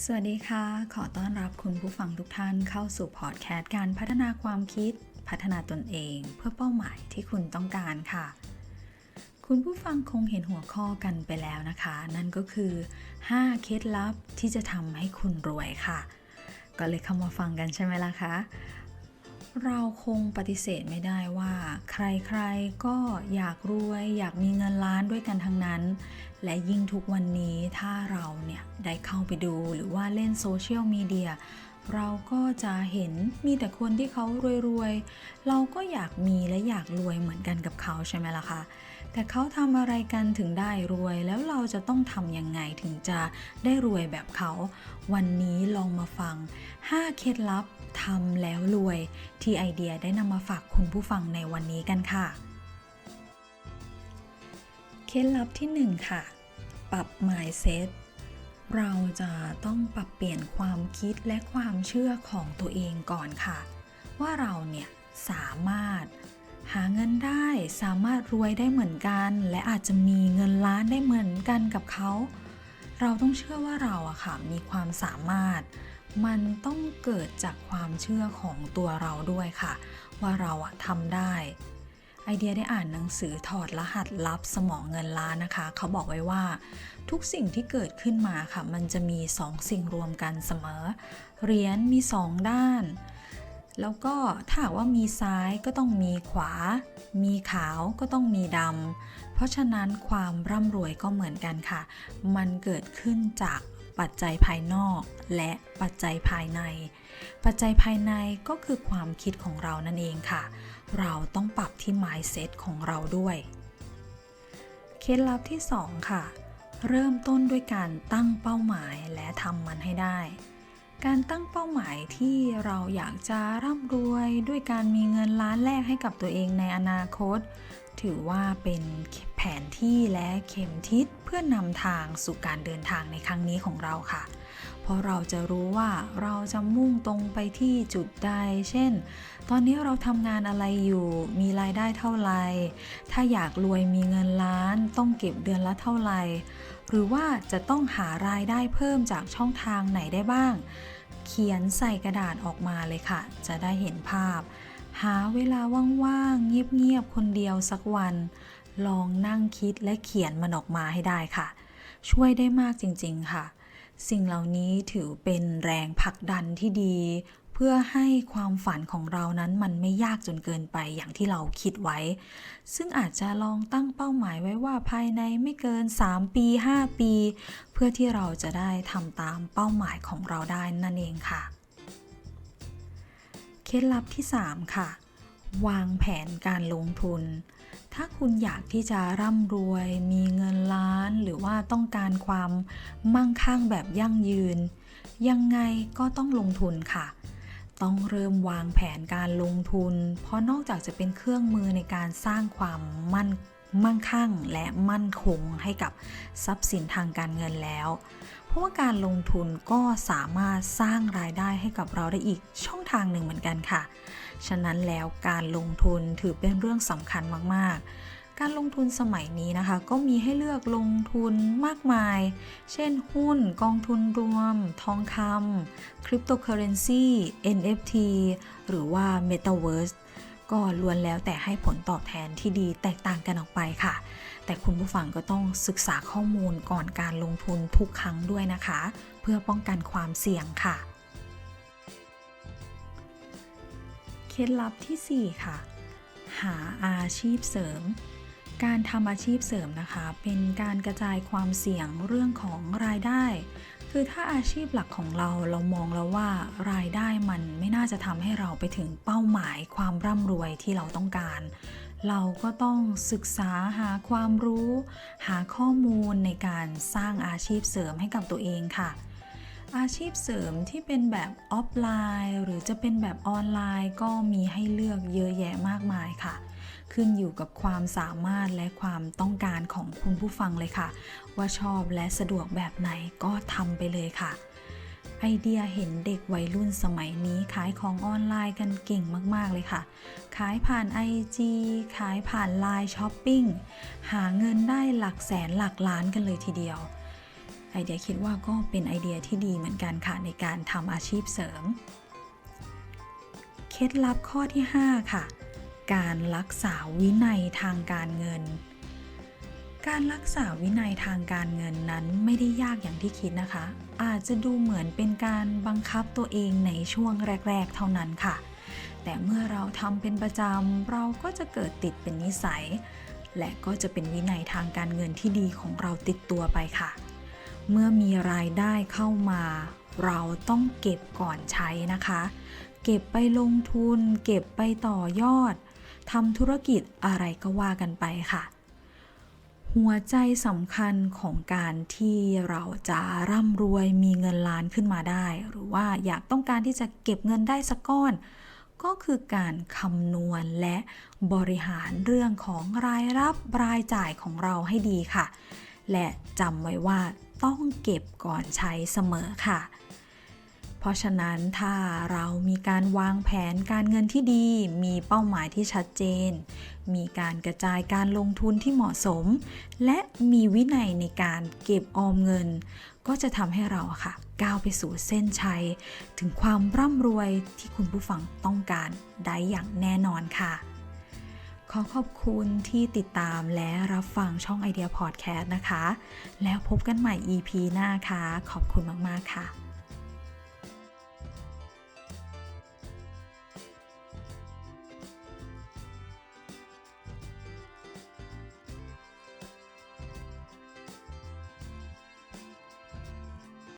สวัสดีค่ะ ขอต้อนรับคุณผู้ฟังทุกท่านเข้าสู่พอดแคสต์การพัฒนาความคิด พัฒนาตนเอง เพื่อเป้าหมายที่คุณต้องการค่ะ คุณผู้ฟังคงเห็นหัวข้อกันไปแล้วนะคะ นั่นก็คือ 5 เคล็ดลับที่จะทำให้คุณรวยค่ะ ก็เลยเข้ามาฟังกันใช่ไหมล่ะคะ เราคงปฏิเสธไม่ได้ว่า ใครๆก็อยากรวย อยากมีเงินล้านด้วยกันทั้งนั้น และยิ่งทุกวันนี้ถ้าเราเนี่ยได้เข้าไปดูหรือว่าเล่นโซเชียลมีเดีย เราก็จะเห็นมีแต่คนที่เขารวยๆ เราก็อยากมีและอยากรวยเหมือนกันกับเขาใช่ไหมล่ะคะ แต่เขาทำอะไรกันถึงได้รวย แล้วเราจะต้องทำยังไงถึงจะได้รวยแบบเขา วันนี้ลองมาฟัง 5 เคล็ดลับทำแล้วรวย ที่ไอเดียได้นำมาฝากคุณผู้ฟังในวันนี้กันค่ะ เคล็ดลับที่ 1 ค่ะ ปรับ mindset เราจะต้องปรับเปลี่ยนความคิดและความเชื่อของตัวเองก่อนค่ะ ว่าเราเนี่ยสามารถหาเงินได้สามารถรวยได้เหมือนกัน และอาจจะมีเงินล้านได้เหมือนกันกับเขา เราต้องเชื่อว่าเราอะค่ะมีความสามารถ มันต้องเกิดจากความเชื่อของตัวเราด้วยค่ะ ว่าเราอะทำได้ ไอเดียได้อ่านหนังสือถอดรหัสลับสมองเงินล้านนะคะ เขาบอกไว้ว่าทุกสิ่งที่เกิดขึ้นมาค่ะ มันจะมีสองสิ่งรวมกันเสมอ เหรียญมีสองด้าน แล้วก็ถ้าว่ามีซ้ายก็ต้องมีขวา มีขาวก็ต้องมีดำเพราะฉะนั้นความร่ำรวยก็เหมือนกันค่ะ มันเกิดขึ้นจากปัจจัยภายนอกและปัจจัยภายใน ปัจจัยภายในก็คือความคิดของเรานั่นเองค่ะ เราต้องปรับที่ mindset ของเราด้วย เคล็ดลับที่ 2 ค่ะ เริ่มต้นด้วยการตั้งเป้าหมายและทำมันให้ได้ การตั้งเป้าหมายที่เราอยากจะร่ำรวยด้วยการมีเงินล้านแรกให้กับตัวเองในอนาคต ถือว่าเป็นแผนที่และเข็มทิศเพื่อนำทางสู่การเดินทางในครั้งนี้ของเราค่ะ เพราะเราจะรู้ว่าเราจะมุ่งตรงไปที่จุดใด เช่น ตอนนี้เราทำงานอะไรอยู่ มีรายได้เท่าไหร่ ถ้าอยากรวยมีเงินล้าน ต้องเก็บเดือนละเท่าไหร่ หรือว่าจะต้องหารายได้เพิ่มจากช่องทางไหนได้บ้าง เขียนใส่กระดาษออกมาเลยค่ะ จะได้เห็นภาพ หาเวลาว่างๆ เงียบๆ คนเดียวสักวัน ลองนั่งคิดและเขียนมันออกมาให้ได้ค่ะ ช่วยได้มากจริงๆค่ะ สิ่งเหล่านี้ถือเป็นแรงผลักดันที่ดี เพื่อให้ความฝันของเรานั้นมันไม่ยากจนเกินไปอย่างที่เราคิดไว้ ซึ่งอาจจะลองตั้งเป้าหมายไว้ว่าภายในไม่เกิน 3 ปี 5 ปี เพื่อที่เราจะได้ทำตามเป้าหมายของเราได้นั่นเองค่ะ เคล็ดลับที่ 3 ค่ะ วางแผนการลงทุน ถ้าคุณอยากที่จะร่ำรวย มีเงินล้าน หรือว่าต้องการความมั่งคั่งแบบยั่งยืน ยังไงก็ต้องลงทุนค่ะ ต้องเริ่มวางแผนการลงทุน เพราะนอกจากจะเป็นเครื่องมือในการสร้างความมั่นมั่งคั่งและมั่นคงให้กับทรัพย์สินทางการเงินแล้ว เพราะว่าการลงทุนก็สามารถสร้างรายได้ให้กับเราได้อีกช่องทางหนึ่งเหมือนกันค่ะ ฉะนั้นแล้วการลงทุนถือเป็นเรื่องสำคัญมาก ๆ การลงทุนสมัยนี้นะคะ ก็มีให้เลือกลงทุนมากมาย เช่นหุ้น กองทุนรวม ทองคำคริปโตเคอเรนซี NFT หรือว่า Metaverse ก็ล้วนแล้วแต่ให้ผลตอบแทนที่ดีแตกต่างกันออกไปค่ะ แต่คุณผู้ฟังก็ต้องศึกษาข้อมูลก่อนการลงทุนทุกครั้งด้วยนะคะ เพื่อป้องกันความเสี่ยงค่ะ เคล็ดลับที่ 4 ค่ะ หาอาชีพเสริม การทำอาชีพเสริมนะคะ เป็นการกระจายความเสี่ยงเรื่องของรายได้ คือถ้าอาชีพหลักของเราเรามองแล้วว่ารายได้มันไม่น่าจะทำให้เราไปถึงเป้าหมายความร่ำรวยที่เราต้องการ เราก็ต้องศึกษาหาความรู้ หาข้อมูลในการสร้างอาชีพเสริมให้กับตัวเองค่ะ อาชีพเสริมที่เป็นแบบออฟไลน์ หรือจะเป็นแบบออนไลน์ก็มีให้เลือกเยอะแยะมากมายค่ะ ขึ้นอยู่กับความสามารถและความต้องการของคุณผู้ฟังเลยค่ะ ว่าชอบและสะดวกแบบไหนก็ทำไปเลยค่ะ ไอเดียเห็นเด็กวัยรุ่นสมัยนี้ขายของออนไลน์กันเก่งมากๆเลยค่ะ ขายผ่าน IG ขายผ่านไลน์ช้อปปิ้งหาเงินได้หลักแสนหลักล้านกันเลยทีเดียว ไอเดียคิดว่าก็เป็นไอเดียที่ดีเหมือนกันค่ะในการทำอาชีพเสริม เคล็ดลับข้อที่ 5 ค่ะ การรักษาวินัยทางการเงิน การรักษาวินัยทางการเงินนั้นไม่ได้ยากอย่างที่คิดนะคะ อาจจะดูเหมือนเป็นการบังคับตัวเองในช่วงแรก ๆ เท่านั้นค่ะ แต่เมื่อเราทำเป็นประจำเราก็จะเกิดติดเป็นนิสัย และก็จะเป็นวินัยทางการเงินที่ดีของเราติดตัวไปค่ะ เมื่อมีรายได้เข้ามา เราต้องเก็บก่อนใช้นะคะ เก็บไปลงทุน เก็บไปต่อยอดทำธุรกิจอะไรก็ว่ากันไปค่ะ หัวใจสำคัญของการที่เราจะร่ำรวยมีเงินล้านขึ้นมาได้ หรือว่าอยากต้องการที่จะเก็บเงินได้สักก้อนก็คือการคำนวณและบริหารเรื่องของรายรับรายจ่ายของเราให้ดีค่ะ และจำไว้ว่าต้องเก็บก่อนใช้เสมอค่ะ เพราะฉะนั้นถ้าเรามีการวางแผนการเงินที่ดี มีเป้าหมายที่ชัดเจน มีการกระจายการลงทุนที่เหมาะสม และมีวินัยในการเก็บออมเงิน ก็จะทำให้เราค่ะ ก้าวไปสู่เส้นชัย ถึงความร่ำรวยที่คุณผู้ฟังต้องการได้อย่างแน่นอนค่ะ ขอขอบคุณที่ติดตามและรับฟังช่องไอเดียพอดแคสต์นะคะ แล้วพบกันใหม่ EP หน้าค่ะ ขอบคุณมาก ๆ ค่ะ